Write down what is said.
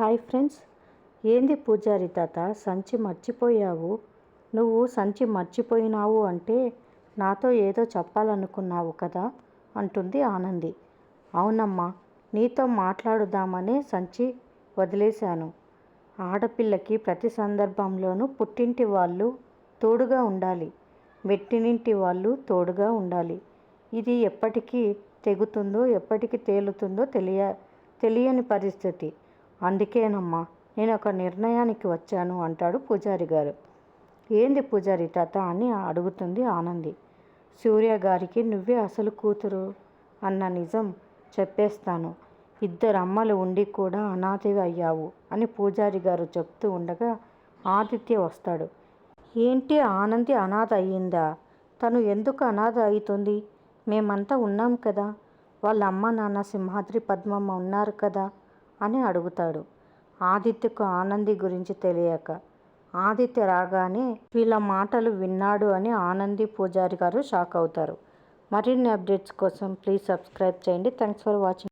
Hi friends. ఏంది పూజారి తాత? సంచి మర్చిపోయావు? నువ్వు సంచి మర్చిపోయినావు అంటే నాతో ఏదో చెప్పాలనుకున్నావు కదా? అంటుంది ఆనంది. అవునమ్మా నీతో మాట్లాడుదామనే సంచి వదిలేశాను. ఆడపిల్లకి ప్రతి సందర్భంలోనూ పుట్టింటి వాళ్ళు తోడుగా ఉండాలి. మెట్టినింటి వాళ్ళు తోడుగా ఉండాలి. ఇది ఎప్పటికీ తెగుతుందో ఎప్పటికీ తేలుతుందో తెలియ తెలియని పరిస్థితి. అందుకేనమ్మా నేను ఒక నిర్ణయానికి వచ్చాను అంటాడు పూజారి గారు. ఏంది పూజారి తాత అని అడుగుతుంది ఆనంది. సూర్య గారికి నువ్వే అసలు కూతురు అన్న నిజం చెప్పేస్తాను. ఇద్దరు అమ్మలు ఉండి కూడా అనాథవి అయ్యావు అని పూజారి గారు చెప్తూ ఉండగా ఆదిత్య వస్తాడు. ఏంటి ఆనంది అనాథ అయ్యిందా? తను ఎందుకు అనాథ అవుతుంది మేమంతా ఉన్నాం కదా. వాళ్ళ అమ్మ నాన్న సింహాద్రి పద్మమ్మ ఉన్నారు కదా. అని అడుగుతాడు. ఆదిత్యకు ఆనంది గురించి తెలియక. ఆదిత్య రాగానే వీళ్ళ మాటలు విన్నాడు అని ఆనంది పూజారి గారు షాక్ అవుతారు. మరిన్ని అప్డేట్స్ కోసం ప్లీజ్ సబ్స్క్రైబ్ చేయండి. Thanks for watching.